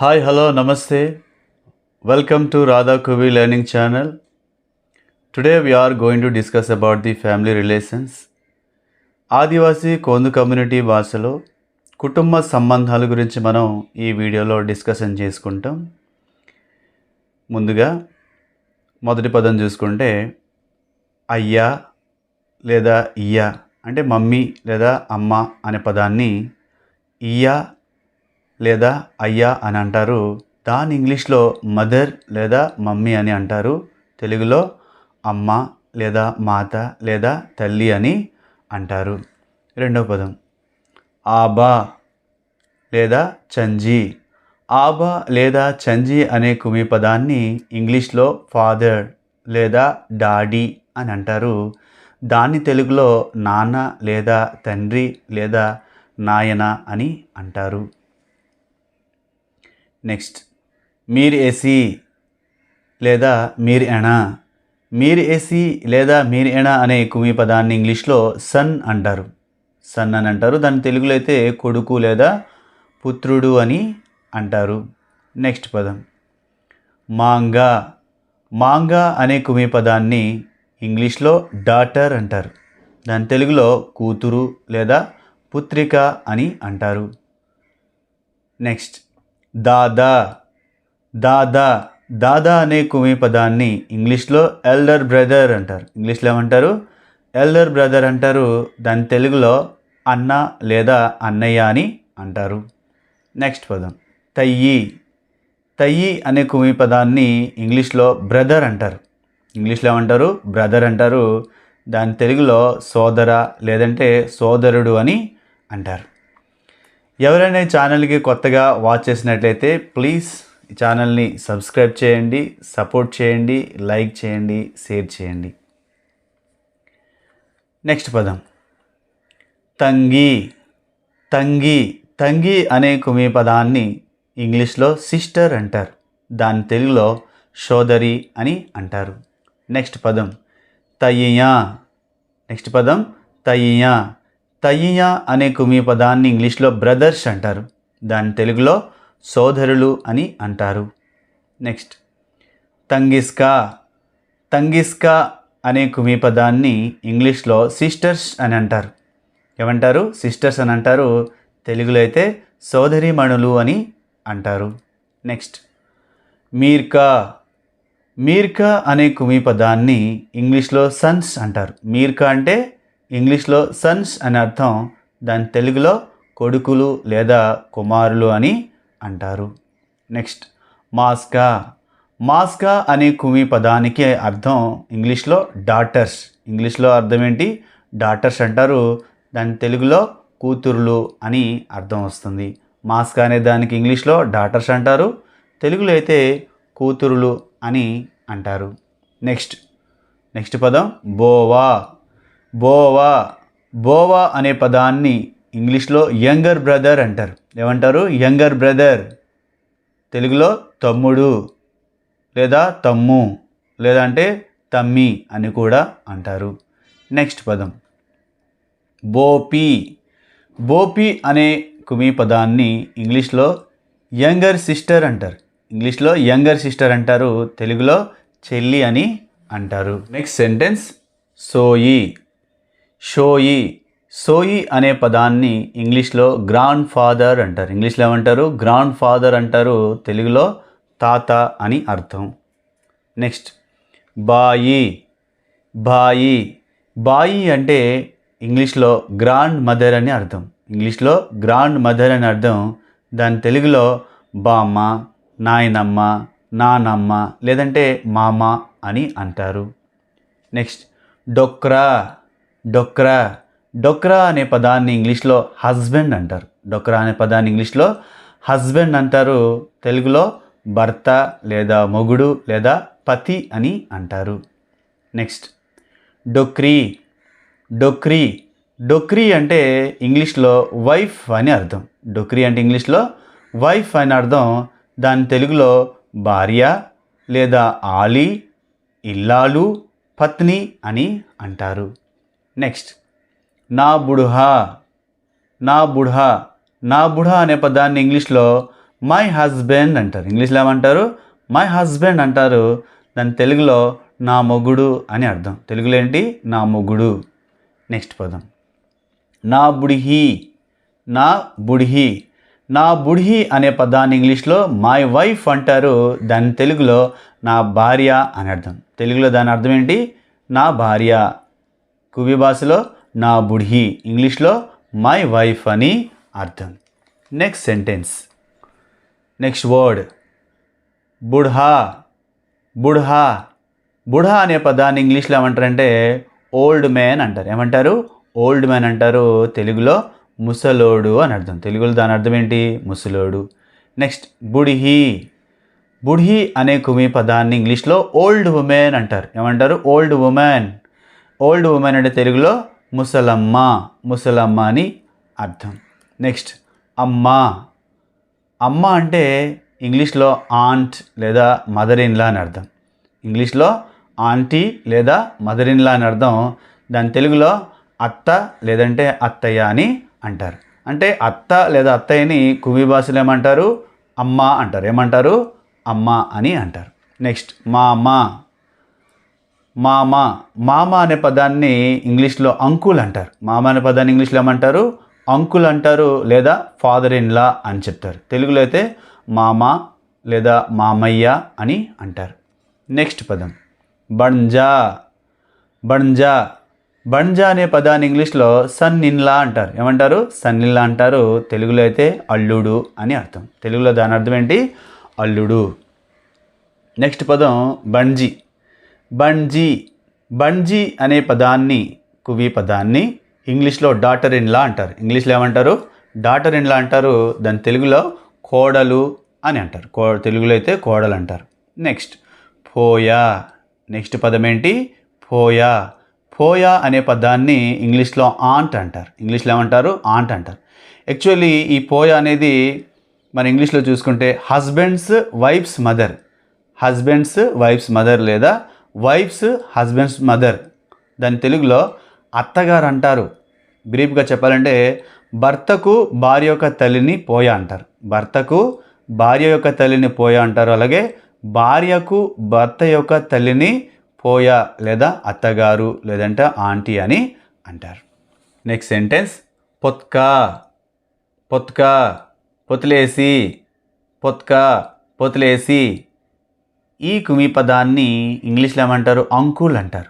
Hi hello నమస్తే welcome to Radha Kuvi learning channel today we are going to discuss about the family relations Adivasi Kondu community భాషలో కుటుంబ సంబంధాల గురించి మనం ఈ వీడియోలో డిస్కషన్ చేసుకుంటాం ముందుగా మొదటి పదం చూసుకుంటే అయ్యా లేదా ఇయ్య అంటే మమ్మీ లేదా అమ్మ అనే పదాన్ని ఇయ్యా లేదా అయ్యా అని అంటారు. దాని ఇంగ్లీష్లో మదర్ లేదా మమ్మీ అని అంటారు. తెలుగులో అమ్మ లేదా మాత లేదా తల్లి అని అంటారు. రెండవ పదం. ఆబా లేదా చంజీ. ఆబా లేదా చంజీ అనే కుమి పదాన్ని ఇంగ్లీష్లో ఫాదర్ లేదా డాడీ అని అంటారు. దాన్ని తెలుగులో నాన్న లేదా తండ్రి లేదా నాయన అని అంటారు. నెక్స్ట్. మీర్ ఏసీ లేదా మీర్ ఎనా మీర్ ఏసీ లేదా మీర్ ఎనా అనే కుమి పదాన్ని ఇంగ్లీష్లో సన్ అంటారు. సన్ అని అంటారు. దాని తెలుగులో అయితే కొడుకు లేదా పుత్రుడు అని అంటారు. నెక్స్ట్ పదం. మాంగా. మాంగా అనే కుమి పదాన్ని ఇంగ్లీష్లో డాటర్ అంటారు. దాని తెలుగులో కూతురు లేదా పుత్రిక అని అంటారు. నెక్స్ట్. దాదా. దాదా. దాదా అనే కుమి పదాన్ని ఇంగ్లీష్లో ఎల్డర్ బ్రదర్ అంటారు. ఇంగ్లీష్లో ఏమంటారు? ఎల్డర్ బ్రదర్ అంటారు. దాని తెలుగులో అన్న లేదా అన్నయ్య అని అంటారు. నెక్స్ట్ పదం. తయ్యి. తయ్యి అనే కుమి పదాన్ని ఇంగ్లీష్లో బ్రదర్ అంటారు. ఇంగ్లీష్లో ఏమంటారు? బ్రదర్ అంటారు. దాని తెలుగులో సోదర లేదంటే సోదరుడు అని అంటారు. ఎవరైనా ఛానల్కి కొత్తగా వాచ్ చేసినట్లయితే ప్లీజ్ ఈ ఛానల్ని సబ్స్క్రైబ్ చేయండి సపోర్ట్ చేయండి లైక్ చేయండి షేర్ చేయండి. నెక్స్ట్ పదం. తంగి తంగి తంగి అనే కుమి పదాన్ని ఇంగ్లీష్లో సిస్టర్ అంటారు. దాని తెలుగులో సోదరి అని అంటారు. నెక్స్ట్ పదం. తయ్యా నెక్స్ట్ పదం. తయ్యా తయ్యా అనే కుమి పదాన్ని ఇంగ్లీష్లో బ్రదర్స్ అంటారు. దాని తెలుగులో సోదరులు అని అంటారు. నెక్స్ట్. తంగిస్కా. తంగిస్కా అనే కుమి పదాన్ని ఇంగ్లీష్లో సిస్టర్స్ అని అంటారు. ఏమంటారు? సిస్టర్స్ అని అంటారు. తెలుగులో అయితే సోదరిమణులు అని అంటారు. నెక్స్ట్. మీర్కా. మీర్కా అనే కుమి పదాన్ని ఇంగ్లీష్లో సన్స్ అంటారు. మీర్కా అంటే ఇంగ్లీష్లో సన్స్ అనే అర్థం దాని తెలుగులో కొడుకులు లేదా కుమారులు అని అంటారు. నెక్స్ట్ మాస్కా. మాస్కా అనే కుమి పదానికి అర్థం ఇంగ్లీష్లో డాటర్స్. ఇంగ్లీష్లో అర్థం ఏంటి? డాటర్స్ అంటారు. దాని తెలుగులో కూతురులు అని అర్థం వస్తుంది. మాస్కా అనే దానికి ఇంగ్లీష్లో డాటర్స్ అంటారు. తెలుగులో అయితే కూతురులు అని అంటారు. నెక్స్ట్ నెక్స్ట్ పదం బోవా. బోవా. బోవా అనే పదాన్ని ఇంగ్లీష్లో యంగర్ బ్రదర్ అంటారు. ఏమంటారు? Younger brother. తెలుగులో తమ్ముడు లేదా తమ్ము లేదంటే తమ్మి అని కూడా అంటారు. నెక్స్ట్ పదం. బోపి. బోపి అనే కుమి పదాన్ని ఇంగ్లీష్లో యంగర్ సిస్టర్ అంటారు. ఇంగ్లీష్లో యంగర్ సిస్టర్ అంటారు. తెలుగులో చెల్లి అని అంటారు. Next sentence. సోయి. షోయి. సోయి అనే పదాన్ని ఇంగ్లీష్లో గ్రాండ్ ఫాదర్ అంటారు. ఇంగ్లీష్లో ఏమంటారు? గ్రాండ్ ఫాదర్ అంటారు తెలుగులో తాత అని అర్థం. నెక్స్ట్ బాయి. బాయి. బాయి అంటే ఇంగ్లీష్లో గ్రాండ్ మదర్ అని అర్థం. ఇంగ్లీష్లో గ్రాండ్ మదర్ అని అర్థం. దాని తెలుగులో బామ్మ నాయనమ్మ నానమ్మ లేదంటే మామ అని అంటారు. నెక్స్ట్ డొక్రా. డొక్రా. డొక్రా అనే పదాన్ని ఇంగ్లీష్లో హస్బెండ్ అంటారు. డొక్రా అనే పదాన్ని ఇంగ్లీష్లో హస్బెండ్ అంటారు. తెలుగులో భర్త లేదా మొగుడు లేదా పతి అని అంటారు. నెక్స్ట్ డొక్రీ. డొక్రీ. డొక్రీ అంటే ఇంగ్లీష్లో వైఫ్ అని అర్థం. డొక్రీ అంటే ఇంగ్లీష్లో వైఫ్ అని అర్థం. దాని తెలుగులో భార్య లేదా ఆలి ఇల్లాలు పత్ని అని అంటారు. నెక్స్ట్ నా బుడుహా నా బుఢా నా బుఢా అనే పదాన్ని ఇంగ్లీష్లో మై హస్బెండ్ అంటారు. ఇంగ్లీష్లో ఏమంటారు? మై హస్బెండ్ అంటారు. దాని తెలుగులో నా మొగుడు అని అర్థం. తెలుగులో ఏంటి? నా మొగుడు. నెక్స్ట్ పదం. నా బుడిహి నా బుడిహి నా బుడిహి అనే పదాన్ని ఇంగ్లీష్లో మై వైఫ్ అంటారు. దాని తెలుగులో నా భార్య అని అర్థం. తెలుగులో దాని అర్థం ఏంటి? నా భార్య. కువి భాషలో నా బుఢీ ఇంగ్లీష్లో మై వైఫ్ అని అర్థం. నెక్స్ట్ సెంటెన్స్ నెక్స్ట్ వర్డ్ బుఢా బుఢా బుఢా అనే పదాన్ని ఇంగ్లీష్లో ఏమంటారంటే ఓల్డ్ మ్యాన్ అంటారు. ఏమంటారు? ఓల్డ్ మ్యాన్ అంటారు తెలుగులో ముసలోడు అని అర్థం. తెలుగులో దాని అర్థం ఏంటి? ముసలోడు. నెక్స్ట్ బుడిహి. బుడిహి అనే కుమి పదాన్ని ఇంగ్లీష్లో ఓల్డ్ ఉమెన్ అంటారు. ఏమంటారు? ఓల్డ్ ఉమెన్ ఓల్డ్ ఉమెన్ అంటే తెలుగులో ముసలమ్మ ముసలమ్మ అని అర్థం. నెక్స్ట్ అమ్మ. అమ్మ అంటే ఇంగ్లీష్లో ఆంట్ లేదా మదర్ ఇన్లా అని అర్థం. ఇంగ్లీష్లో ఆంటీ లేదా మదర్ ఇన్లా అని అర్థం. దాని తెలుగులో అత్త లేదంటే అత్తయ్య అని అంటారు. అంటే అత్త లేదా అత్తయ్యని కువి భాషలు ఏమంటారు? అమ్మ అంటారు. ఏమంటారు? అమ్మ అని అంటారు. నెక్స్ట్ మా అమ్మ మామ మామ అనే పదాన్ని ఇంగ్లీష్లో అంకుల్ అంటారు. మామ అనే పదాన్ని ఇంగ్లీష్లో ఏమంటారు? అంకుల్ అంటారు లేదా ఫాదర్ ఇన్ లా అని చెప్తారు. తెలుగులో అయితే మామ లేదా మామయ్య అని అంటారు. నెక్స్ట్ పదం. బంజా బంజా బంజా అనే పదాన్ని ఇంగ్లీష్లో సన్ ఇన్లా అంటారు. ఏమంటారు? సన్ ఇన్లా అంటారు. తెలుగులో అయితే అల్లుడు అని అర్థం. తెలుగులో దాని అర్థం ఏంటి? అల్లుడు. నెక్స్ట్ పదం బంజీ బంజీ. బంజీ అనే పదాన్ని కువి పదాన్ని ఇంగ్లీష్లో డాటర్ ఇన్లా అంటారు. ఇంగ్లీష్లో ఏమంటారు? డాటర్ ఇన్లా అంటారు. దాని తెలుగులో కోడలు అని అంటారు. కో తెలుగులో అయితే కోడలు అంటారు. నెక్స్ట్ పోయా. నెక్స్ట్ పదం ఏంటి? పోయా. పోయా అనే పదాన్ని ఇంగ్లీష్లో ఆంట్ అంటారు. ఇంగ్లీష్లో ఏమంటారు? ఆంట్ అంటారు. యాక్చువల్లీ ఈ పోయా అనేది మన ఇంగ్లీష్లో చూసుకుంటే husband's wife's mother. Husband's wife's mother లేదా వైఫ్స్ హస్బెండ్స్ మదర్. దాని తెలుగులో అత్తగారు అంటారు. బ్రీఫ్గా చెప్పాలంటే భర్తకు భార్య యొక్క తల్లిని పోయా అంటారు. భర్తకు భార్య యొక్క తల్లిని పోయా అంటారు. అలాగే భార్యకు భర్త యొక్క తల్లిని పోయా లేదా అత్తగారు లేదంటే ఆంటీ అని అంటారు. నెక్స్ట్ సెంటెన్స్ పొత్కా పొత్కా పొత్లేసి పొత్కా పొత్లేసి ఈ కుమి పదాన్ని ఇంగ్లీష్లో ఏమంటారు? అంకుల్ అంటారు.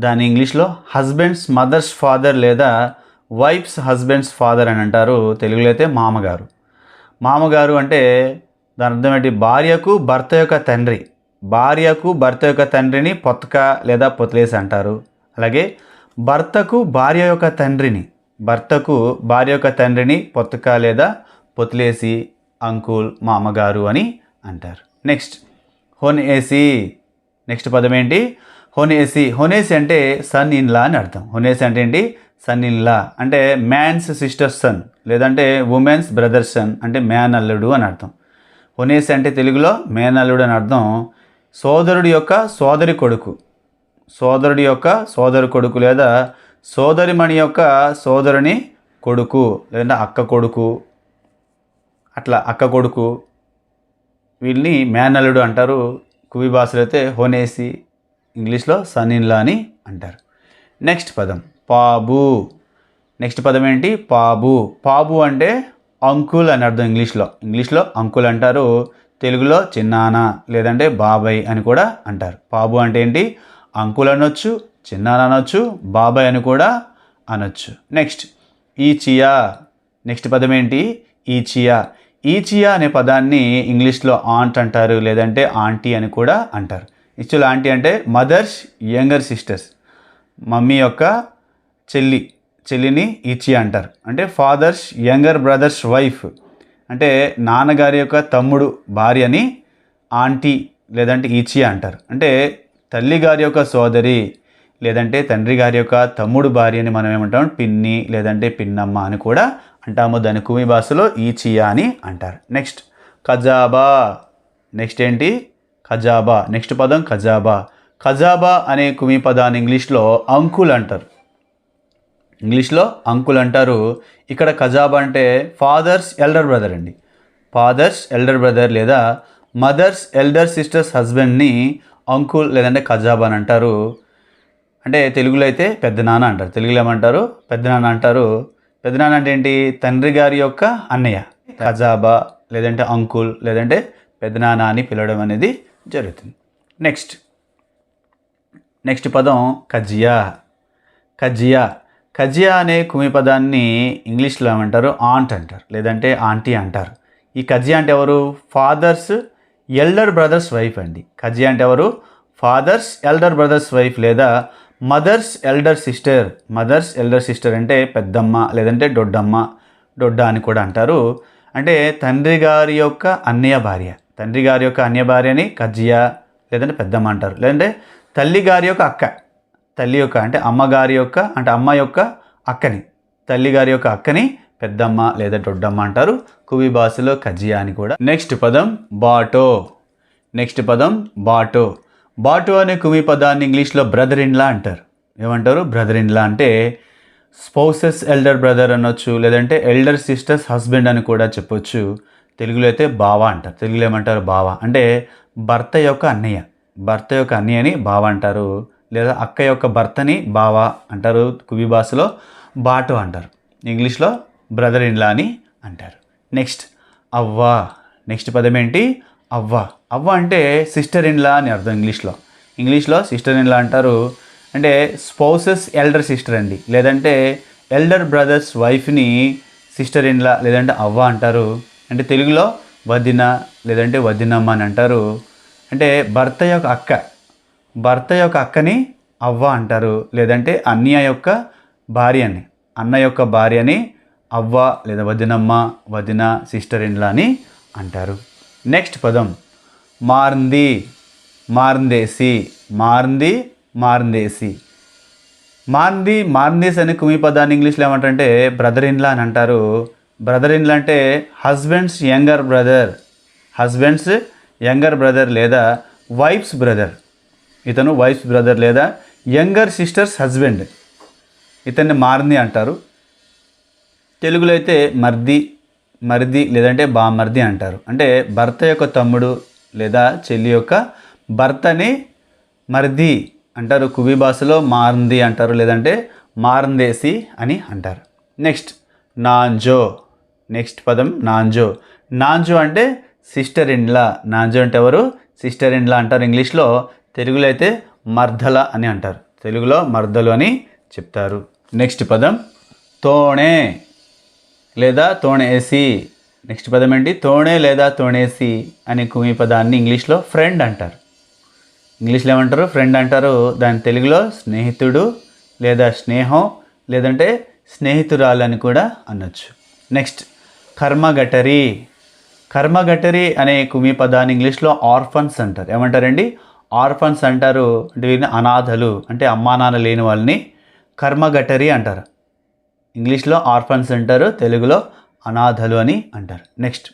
దాని ఇంగ్లీష్లో హస్బెండ్స్ మదర్స్ ఫాదర్ లేదా వైఫ్స్ హస్బెండ్స్ ఫాదర్ అని అంటారు. తెలుగులో అయితే మామగారు. మామగారు అంటే దాని అర్థం ఏంటి? భార్యకు భర్త యొక్క తండ్రి. భార్యకు భర్త యొక్క తండ్రిని పొత్క లేదా పొత్లేసి అంటారు. అలాగే భర్తకు భార్య యొక్క తండ్రిని. భర్తకు భార్య యొక్క తండ్రిని పొత్క లేదా పొత్లేసి అంకుల్ మామగారు అని అంటారు. Next హోన్ AC. నెక్స్ట్ పదం ఏంటి? హోనేసి హోనేసి అంటే సన్ ఇన్ లా అని అర్థం. హోనేసి అంటే ఏంటి? Son in law. అంటే మ్యాన్స్ సిస్టర్ సన్ లేదంటే ఉమెన్స్ బ్రదర్ సన్ అంటే మ్యాన్ అల్లుడు అని అర్థం. హొనేసి అంటే తెలుగులో మేనల్లుడు అని అర్థం. సోదరుడి యొక్క సోదరి కొడుకు. సోదరుడి యొక్క సోదరు కొడుకు లేదా సోదరిమణి యొక్క సోదరుని కొడుకు లేదంటే అక్క కొడుకు. అట్లా అక్క కొడుకు వీళ్ళని మేనల్లుడు అంటారు. కువి భాషలో అయితే హోనేసి ఇంగ్లీష్లో సనిన్లా అని అంటారు. నెక్స్ట్ పదం పాబు. నెక్స్ట్ పదం ఏంటి? పాబు. పాబు అంటే అంకుల్ అని అర్థం ఇంగ్లీష్లో. ఇంగ్లీష్లో అంకుల్ అంటారు. తెలుగులో చిన్నాన లేదంటే బాబాయ్ అని కూడా అంటారు. పాబు అంటే ఏంటి? అంకుల్ అనొచ్చు చిన్నాన అనొచ్చు బాబాయ్ అని కూడా అనొచ్చు. నెక్స్ట్ ఈ చియా నెక్స్ట్ పదం ఏంటి? ఈ ఈచియా అనే పదాన్ని ఇంగ్లీష్లో ఆంట్ అంటారు లేదంటే ఆంటీ అని కూడా అంటారు. యాక్చువల్ ఆంటీ అంటే మదర్స్ యంగర్ సిస్టర్స్. మమ్మీ యొక్క చెల్లి చెల్లిని ఈచియా అంటారు. అంటే ఫాదర్స్ యంగర్ బ్రదర్స్ వైఫ్. అంటే నాన్నగారి యొక్క తమ్ముడు భార్యని ఆంటీ లేదంటే ఈచియా అంటారు. అంటే తల్లి గారి యొక్క సోదరి లేదంటే తండ్రి గారి యొక్క తమ్ముడు భార్యని మనం ఏమంటాం? పిన్ని లేదంటే పిన్నమ్మ అని కూడా అంటాము దాని కుమి భాషలో ఈచియా అని అంటారు. నెక్స్ట్ ఖజాబా. నెక్స్ట్ ఏంటి? ఖజాబా. నెక్స్ట్ పదం ఖజాబా. ఖజాబా అనే కుమి పదాన్ని ఇంగ్లీష్లో అంకుల్ అంటారు. ఇంగ్లీష్లో అంకుల్ అంటారు. ఇక్కడ ఖజాబా అంటే ఫాదర్స్ ఎల్డర్ బ్రదర్ అండి. ఫాదర్స్ ఎల్డర్ బ్రదర్ లేదా మదర్స్ ఎల్డర్ సిస్టర్స్ హస్బెండ్ని అంకుల్ లేదంటే కజాబా అని అంటారు. అంటే తెలుగులో అయితే పెద్ద నాన్న అంటారు. తెలుగులో ఏమంటారు? పెద్ద నాన్న అంటారు. పెదనాన్న అంటే ఏంటి తండ్రి గారి యొక్క అన్నయ్య కజాబా లేదంటే అంకుల్ లేదంటే పెదనాన్న అని పిలవడం అనేది జరుగుతుంది. నెక్స్ట్ నెక్స్ట్ పదం కజియా. కజియా. కజియా అనే కుమి పదాన్ని ఇంగ్లీష్లో ఏమంటారు? ఆంట్ అంటారు లేదంటే ఆంటీ అంటారు. ఈ కజియా అంటే ఎవరు? ఫాదర్స్ ఎల్డర్ బ్రదర్స్ వైఫ్ అండి. కజియా అంటే ఎవరు? ఫాదర్స్ ఎల్డర్ బ్రదర్స్ వైఫ్ లేదా mother's elder sister mother's elder sister అంటే పెద్దమ్మ లేదంటే దొడ్డమ్మ దొడ్డ అని కూడా అంటారు. అంటే తండ్రి గారి యొక్క అన్నయ్య భార్య. తండ్రి గారి యొక్క అన్య భార్యని కజ్జియ లేదంటే పెద్దమ్మ అంటారు. లేదంటే తల్లి గారి యొక్క అక్క. తల్లి యొక్క అంటే అమ్మగారి యొక్క అంటే అమ్మ యొక్క అక్కని. తల్లి గారి యొక్క అక్కని పెద్దమ్మ లేదా దొడ్డమ్మ అంటారు. కువి భాషలో కజియా అని కూడా. నెక్స్ట్ పదం బాటో. నెక్స్ట్ పదం బాటో. బాటు అనే కుమి పదాన్ని ఇంగ్లీష్లో బ్రదర్ ఇన్లా అంటారు. ఏమంటారు? బ్రదర్ ఇన్లా అంటే స్పౌసెస్ ఎల్డర్ బ్రదర్ అనొచ్చు లేదంటే ఎల్డర్ సిస్టర్స్ హస్బెండ్ అని కూడా చెప్పొచ్చు. తెలుగులో అయితే బావ అంటారు. తెలుగులో ఏమంటారు? బావ. అంటే భర్త యొక్క అన్నయ్య. భర్త యొక్క అన్నయ్యని బావ అంటారు. లేదా అక్క యొక్క భర్తని బావ అంటారు. కువి భాషలో బాటు అంటారు. ఇంగ్లీష్లో బ్రదర్ ఇన్లా అని అంటారు. నెక్స్ట్ అవ్వ. నెక్స్ట్ పదం ఏంటి? అవ్వ. అవ్వ అంటే సిస్టర్ ఇన్లా అని అర్థం ఇంగ్లీష్లో. ఇంగ్లీష్లో సిస్టర్ ఇన్లా అంటారు అంటే స్పౌసెస్ ఎల్డర్ సిస్టర్ అండి. లేదంటే ఎల్డర్ బ్రదర్స్ వైఫ్ని సిస్టర్ ఇన్లా లేదంటే అవ్వ అంటారు. అంటే తెలుగులో వదిన లేదంటే వదినమ్మ అని అంటారు. అంటే భర్త యొక్క అక్క. భర్త యొక్క అక్కని అవ్వ అంటారు. లేదంటే అన్నయ్య యొక్క భార్యని అన్న యొక్క భార్యని అవ్వ లేదా వదినమ్మ వదిన సిస్టర్ ఇన్లా అని అంటారు. నెక్స్ట్ పదం. మారింది మారిందేసి మారింది మారిందేసి. మారింది మారిందేసి అనే కుమి పదాన్ని ఇంగ్లీష్లో ఏమంటంటే బ్రదర్ ఇన్లా అని అంటారు. బ్రదర్ ఇన్లా అంటే husband's younger brother husband's younger brother లేదా వైఫ్స్ బ్రదర్ ఇతను వైఫ్స్ బ్రదర్ లేదా యంగర్ సిస్టర్స్ హస్బెండ్ ఇతన్ని మారింది అంటారు. తెలుగులో అయితే మర్ది మరిది లేదంటే బామర్ది అంటారు. అంటే భర్త యొక్క తమ్ముడు లేదా చెల్లి యొక్క భర్తని మర్ది అంటారు కువి భాషలో మారంది అంటారు లేదంటే మారందేసి అని అంటారు. నెక్స్ట్ నాంజో. నెక్స్ట్ పదం నాంజో. నాంజో అంటే సిస్టర్ ఇన్లా నాంజో అంటే ఎవరు? సిస్టర్ ఇన్లా అంటారు ఇంగ్లీష్లో. తెలుగులో అయితే మర్దల అని అంటారు. తెలుగులో మర్దలు అని చెప్తారు. నెక్స్ట్ పదం తోణే. లేదా తోణేసి. నెక్స్ట్ పదం ఏంటి? తోణే లేదా తోణేసి అనే కుమి పదాన్ని ఇంగ్లీష్లో ఫ్రెండ్ అంటారు. ఇంగ్లీష్లో ఏమంటారు? ఫ్రెండ్ అంటారు. దాని తెలుగులో స్నేహితుడు లేదా స్నేహం లేదంటే స్నేహితురాలు అని కూడా అనొచ్చు. నెక్స్ట్ కర్మగటరి కర్మగటరి అనే కుమి పదాన్ని ఇంగ్లీష్లో ఆర్ఫన్స్ అంటారు. ఏమంటారండి? ఆర్ఫన్స్ అంటారు. అంటే వీరిని అనాథలు అంటే అమ్మా నాన్న లేని వాళ్ళని కర్మగటరి అంటారు. ఇంగ్లీష్లో ఆర్ఫన్స్ అంటారు. తెలుగులో అనాథలు అని అంటారు. నెక్స్ట్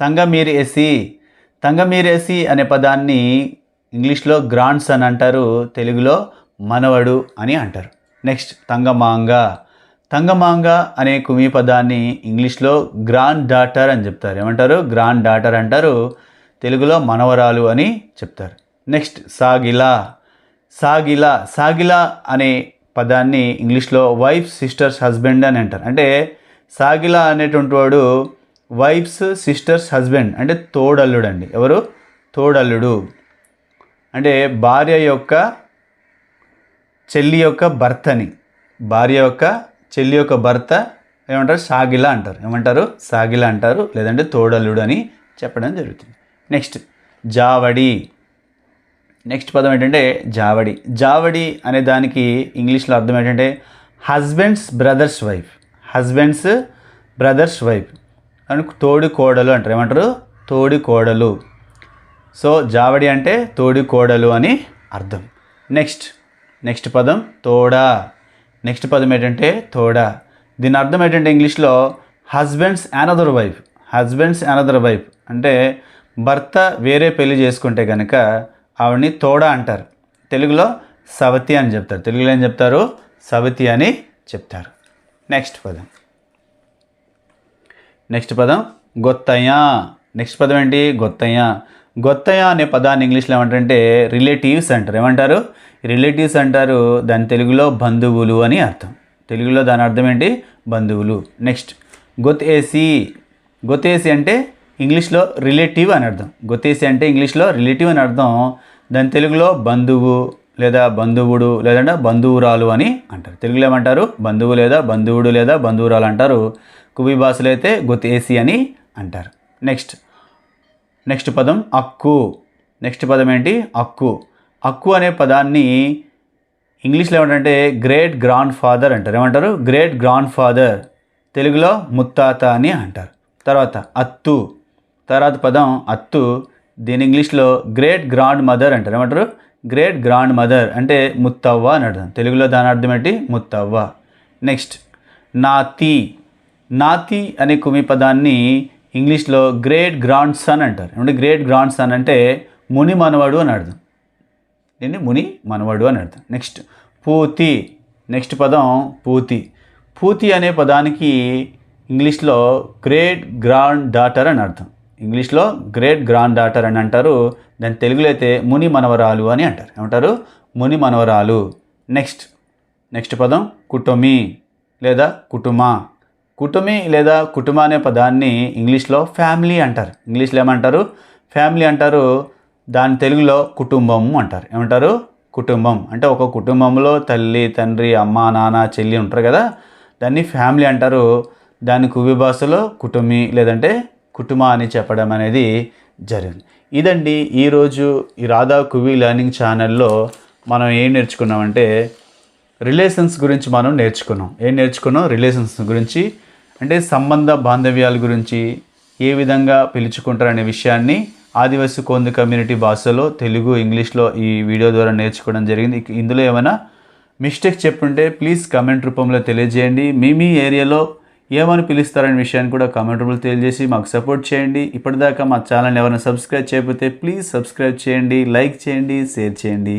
తంగమీరేసి తంగమీరేసి అనే పదాన్ని ఇంగ్లీష్లో గ్రాండ్స్ అని అంటారు తెలుగులో మనవడు అని అంటారు. నెక్స్ట్ తంగమాంగ. తంగమాంగ అనే కుమి పదాన్ని ఇంగ్లీష్లో గ్రాండ్ డాటర్ అని చెప్తారు. ఏమంటారు? గ్రాండ్ డాటర్ అంటారు తెలుగులో మనవరాలు అని చెప్తారు. నెక్స్ట్ సాగిలా. సాగిలా. సాగిలా అనే పదాన్ని ఇంగ్లీష్లో వైఫ్ సిస్టర్స్ హస్బెండ్ అని అంటారు. అంటే సాగిలా అనేటువంటి వాడు వైఫ్స్ సిస్టర్స్ హస్బెండ్ అంటే తోడల్లుడు అండి ఎవరు? తోడల్లుడు. అంటే భార్య యొక్క చెల్లి యొక్క భర్తని. భార్య యొక్క చెల్లి యొక్క భర్త ఏమంటారు? సాగిలా అంటారు. ఏమంటారు? సాగిలా అంటారు. లేదంటే తోడల్లుడు అని చెప్పడం జరుగుతుంది. నెక్స్ట్ జావడి. నెక్స్ట్ పదం ఏంటంటే జావడి. జావడి అనే దానికి ఇంగ్లీష్లో అర్థం ఏంటంటే husband's brother's wife husband's brother's wife. అని తోడి కోడలు అంటారు. ఏమంటారు? తోడి కోడలు. సో జావడి అంటే తోడి కోడలు అని అర్థం. నెక్స్ట్ నెక్స్ట్ పదం తోడా. నెక్స్ట్ పదం ఏంటంటే తోడా. దీని అర్థం ఏంటంటే ఇంగ్లీష్లో husband's another wife. Husband's another wife. అంటే భర్త వేరే పెళ్ళి చేసుకుంటే కనుక ఆవిడని తోడా అంటారు. తెలుగులో సవతి అని చెప్తారు. తెలుగులో ఏం చెప్తారు? సవతి అని చెప్తారు. నెక్స్ట్ పదం. నెక్స్ట్ పదం గొత్తయ్య. నెక్స్ట్ పదం ఏంటి? గొత్తయ్య. గొత్తయ్య అనే పదాన్ని ఇంగ్లీష్లో ఏమంటారంటే రిలేటివ్స్ అంటారు. ఏమంటారు? రిలేటివ్స్ అంటారు దాని తెలుగులో బంధువులు అని అర్థం. తెలుగులో దాని అర్థం ఏంటి? బంధువులు. నెక్స్ట్ గొతేసి గొతేసి అంటే ఇంగ్లీష్లో రిలేటివ్ అని అర్థం. గొతేసి అంటే ఇంగ్లీష్లో రిలేటివ్ అని అర్థం. దాని తెలుగులో బంధువు లేదా బంధువుడు లేదంటే బంధువురాలు అని అంటారు. తెలుగులో ఏమంటారు? బంధువు లేదా బంధువుడు లేదా బంధువురాలు అంటారు. కువి భాషలో అయితే గొతేసి అని అంటారు. నెక్స్ట్ నెక్స్ట్ పదం అక్కు. నెక్స్ట్ పదం ఏంటి? అక్కు. అక్కు అనే పదాన్ని ఇంగ్లీష్లో ఏమంటే గ్రేట్ గ్రాండ్ ఫాదర్ అంటారు. ఏమంటారు? గ్రేట్ గ్రాండ్ ఫాదర్ తెలుగులో ముత్తాత అని అంటారు. తర్వాత అత్తు. తర్వాత పదం అత్తు. దీని ఇంగ్లీష్లో గ్రేట్ గ్రాండ్ మదర్ అంటారు. ఏమంటారు? గ్రేట్ గ్రాండ్ మదర్ అంటే ముత్తవ్వ అని అర్థం. తెలుగులో దాని అర్థం ఏంటి? ముత్తవ్వ. నెక్స్ట్ నాతి. నాతి అనే కుమి పదాన్ని ఇంగ్లీష్లో గ్రేట్ గ్రాండ్ సన్ అంటారు. ఏమంటే గ్రేట్ గ్రాండ్ సన్ అంటే ముని మనవడు అని అర్థం. ఏంటి? ముని మనవడు అని అర్థం. నెక్స్ట్ పూతి. నెక్స్ట్ పదం పూతి. పూతి అనే పదానికి ఇంగ్లీష్లో గ్రేట్ గ్రాండ్ డాటర్ అని అర్థం. ఇంగ్లీష్లో గ్రేట్ గ్రాండ్ డాటర్ అని అంటారు. దాని తెలుగులో అయితే ముని మనవరాలు అని అంటారు. ఏమంటారు? ముని మనవరాలు. నెక్స్ట్. నెక్స్ట్ పదం కుటుమి లేదా కుటుంబ కుటుమి లేదా కుటుంబ అనే పదాన్ని ఇంగ్లీష్లో ఫ్యామిలీ అంటారు. ఇంగ్లీష్లో ఏమంటారు? ఫ్యామిలీ అంటారు. దాని తెలుగులో కుటుంబం అంటారు. ఏమంటారు? కుటుంబం. అంటే ఒక కుటుంబంలో తల్లి తండ్రి అమ్మ నాన్న చెల్లి ఉంటారు కదా. దాన్ని ఫ్యామిలీ అంటారు. దాని కువి భాషలో కుటుమి లేదంటే కుటుంబ అని చెప్పడం అనేది జరిగింది. ఇదండి ఈరోజు ఈ రాధా కువి లెర్నింగ్ ఛానల్లో మనం ఏం నేర్చుకున్నామంటే రిలేషన్స్ గురించి మనం నేర్చుకున్నాం. ఏం నేర్చుకున్నాం? రిలేషన్స్ గురించి. అంటే సంబంధ బాంధవ్యాల గురించి ఏ విధంగా పిలుచుకుంటారనే విషయాన్ని ఆదివాసీ కోందు కమ్యూనిటీ భాషలో తెలుగు ఇంగ్లీష్లో ఈ వీడియో ద్వారా నేర్చుకోవడం జరిగింది. ఇందులో ఏమైనా మిస్టేక్ చెప్పుంటే ప్లీజ్ కమెంట్ రూపంలో తెలియజేయండి. మీ మీ ఏరియాలో ఏమని పిలుస్తారనే విషయాన్ని కూడా కామెంట్ రూపంలో తెలియజేసి మాకు సపోర్ట్ చేయండి. ఇప్పటిదాకా మా ఛానల్ ఎవరైనా సబ్స్క్రైబ్ చేయకపోతే ప్లీజ్ సబ్స్క్రైబ్ చేయండి లైక్ చేయండి షేర్ చేయండి.